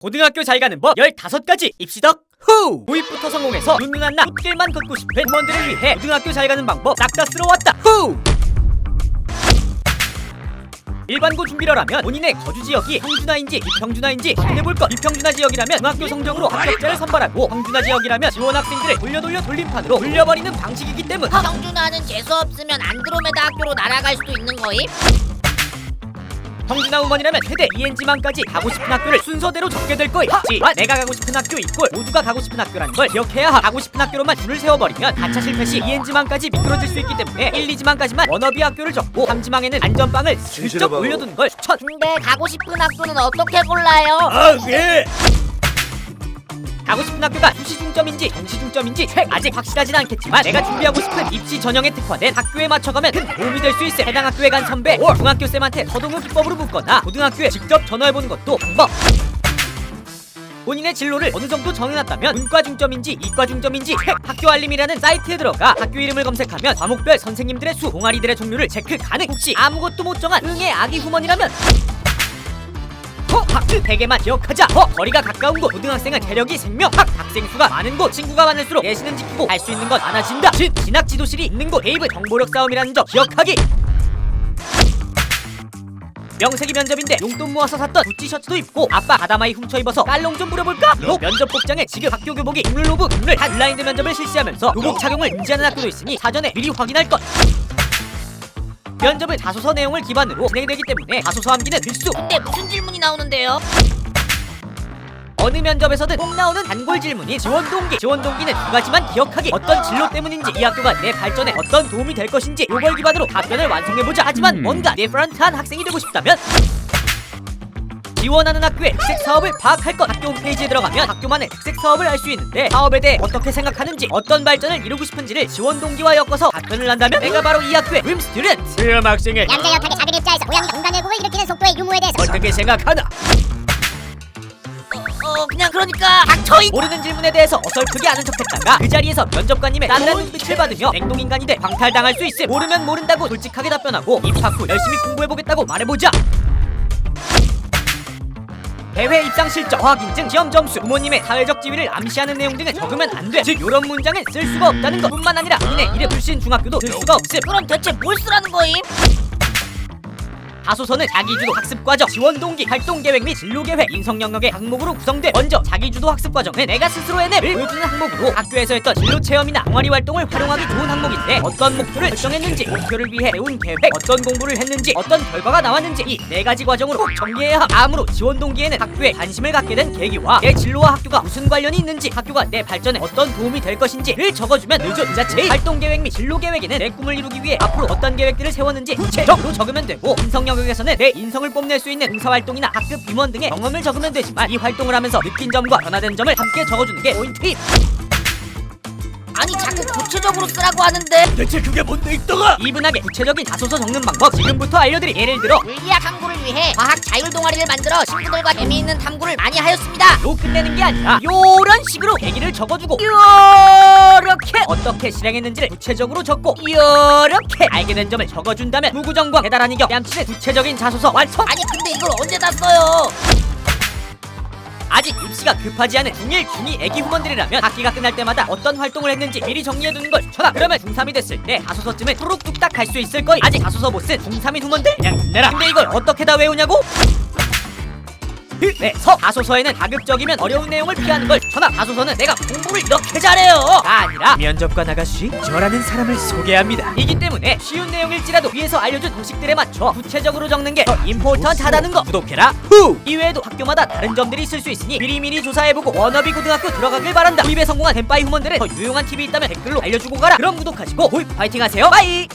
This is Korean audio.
고등학교 잘 가는 법 15가지 입시덕 후! 도입부터 성공해서 눈누난 나 꽃길만 걷고 싶은 부모들을 위해 고등학교 잘 가는 방법 싹 다 쓸어왔다 후! 일반고 준비러라면 본인의 거주 지역이 평준화인지 비평준화인지 확인해볼 것 비평준화 지역이라면 중학교 성적으로 합격자를 선발하고 평준화 지역이라면 지원 학생들을 돌려 돌려 돌림판으로 돌려버리는 방식이기 때문 평준화는 재수 없으면 안드로메다 학교로 날아갈 수도 있는 거임? 평준화 우먼이라면 최대 ENG만까지 가고 싶은 학교를 순서대로 적게 될 거야. 하지만 내가 가고 싶은 학교 이꼴 모두가 가고 싶은 학교라는 걸 기억해야 함. 가고 싶은 학교로만 줄을 세워버리면 가차 실패 시 ENG만까지 미끄러질 수 있기 때문에 1, 2지만까지만 워너비 학교를 적고 3지망에는 안전빵을 슬쩍 올려두는 걸 추천. 근데 가고 싶은 학교는 어떻게 골라요? 아 예. 가고 싶은 학교가 수시 중점인지 정시 중점인지 책 아직 확실하진 않겠지만 내가 준비하고 싶은 입시 전형에 특화된 학교에 맞춰가면 큰 도움이 될 수 있어 해당 학교에 간 선배 or 중학교 쌤한테 서동우 기법으로 묻거나 고등학교에 직접 전화해보는 것도 방법. 본인의 진로를 어느 정도 정해놨다면 문과 중점인지 이과 중점인지 책 학교 알림이라는 사이트에 들어가 학교 이름을 검색하면 과목별 선생님들의 수 동아리들의 종류를 체크 가능. 혹시 아무것도 못 정한 응애 아기 후원이라면 허! 학교 대개만 기억하자 허! 거리가 가까운 곳 고등학생은 체력이 생명 학! 학생 수가 많은 곳 친구가 많을수록 예시는 지키고 할 수 있는 건 많아진다 진! 진학 지도실이 있는 곳 게이브 정보력 싸움이라는 점 기억하기 명색이 면접인데 용돈 모아서 샀던 구찌 셔츠도 입고 아빠 가다마이 훔쳐 입어서 깔롱 좀 부려볼까? 로 면접 복장에 지금 학교 교복이 국룰 로브 국룰 한 블라인드 면접을 실시하면서 교복 착용을 금지하는 학교도 있으니 사전에 미리 확인할 것 면접은 자소서 내용을 기반으로 진행되기 때문에 자소서 암기는 필수 근데 무슨 질문이 나오는데요? 어느 면접에서든 꼭 나오는 단골 질문인 지원 동기. 지원 동기는 두 가지만 기억하기. 어떤 진로 때문인지 이 학교가 내 발전에 어떤 도움이 될 것인지 요걸 기반으로 답변을 완성해보자. 하지만 뭔가 디퍼런트한 학생이 되고 싶다면 지원하는 학교의 특색 사업을 파악할 것. 학교 홈페이지에 들어가면 학교만의 특색 사업을 알 수 있는데 사업에 대해 어떻게 생각하는지 어떤 발전을 이루고 싶은지를 지원 동기와 엮어서 답변을 한다면 내가 바로 이 학교의 림 스튜던트 시험 학생을 얌전하게 작은 입자에서 고양이 공간 왜곡을 일으키는 속도의 유무에 대해서. 어떻게 생각하나? 어 그냥 그러니까 닥쳐이 모르는 질문에 대해서 어설프게 아는 척했다가 그 자리에서 면접관님의 딴딴 눈빛을 받으며 냉동인간이 돼 방탈당할 수 있음. 모르면 모른다고 솔직하게 답변하고 입학 후 열심히 공부해보겠다고 말해보자 대회 입상 실적, 과학 인증, 시험 점수, 부모님의 사회적 지위를 암시하는 내용 등을 적으면 안 돼. 즉, 이런 문장은 쓸 수가 없다는 것뿐만 아니라 본인의 일에 불신 중학교도 쓸 수가 없음. 그럼 대체 뭘 쓰라는 거임? 다소서는 자기주도 학습 과정, 지원 동기, 활동 계획 및 진로 계획, 인성 영역의 항목으로 구성돼. 먼저 자기주도 학습 과정은 내가 스스로 해냄을 보여주는 항목으로 학교에서 했던 진로 체험이나 동아리 활동을 활용하기 좋은 항목인데 어떤 목표를 설정했는지, 목표를 위해 세운 계획, 어떤 공부를 했는지, 어떤 결과가 나왔는지 이 네 가지 과정으로 꼭 정리해야 함. 다음으로 지원 동기에는 학교에 관심을 갖게 된 계기와 내 진로와 학교가 무슨 관련이 있는지, 학교가 내 발전에 어떤 도움이 될 것인지를 적어주면 늦어 이 자체 활동 계획 및 진로 계획에는 내 꿈을 이루기 위해 앞으로 어떤 계획들을 세웠는지 구체적으로 적으면 되고 인성 영 역에서는 내 인성을 뽐낼 수 있는 봉사활동이나 학급 임원 등의 경험을 적으면 되지만 이 활동을 하면서 느낀 점과 변화된 점을 함께 적어주는 게 포인트임 아니 자꾸 구체적으로 쓰라고 하는데. 대체 그게 뭔데 있다가? 이분하게 구체적인 자소서 적는 방법. 지금부터 알려드리 예를 들어. 물리학 탐구를 위해 과학 자율 동아리를 만들어 친구들과 재미있는 탐구를 많이 하였습니다. 요 끝내는 게 아니라 요런 식으로 계기를 적어주고 요렇게 어떻게 실행했는지를 구체적으로 적고 요렇게 알게 된 점을 적어준다면 무구정과 대단한 이격 뺨치는 구체적인 자소서 완성! 아니 근데 이걸 언제 다 써요? 아직 입시가 급하지 않은 중1, 중2 애기 후원들이라면 학기가 끝날 때마다 어떤 활동을 했는지 미리 정리해두는 걸 추천함 그러면 중3이 됐을 때 다소서쯤은 뚜룩 뚝딱 갈 수 있을 거임. 아직 다소서 못 쓴 중3인 후원들? 그냥 힘내라 근데 이걸 어떻게 다 외우냐고? 그래서. 다소서에는 가급적이면 어려운 내용을 피하는 걸 추천함 다소서는 내가 공부를 이렇게 잘해요. 가 아니라 면접관 아가씨 저라는 사람을 소개합니다. 이기 때문에 쉬운 내용일지라도 위에서 알려준 공식들에 맞춰 구체적으로 적는 게 더 임포턴트하다는 거. 구독해라. 후! 이외에도 학교마다 다른 점들이 있을 수 있으니 미리미리 조사해보고 워너비 고등학교 들어가길 바란다. 구입에 성공한 덴빠이 후원들은 더 유용한 팁이 있다면 댓글로 알려주고 가라. 그럼 구독하시고 구입 파이팅 하세요. 바이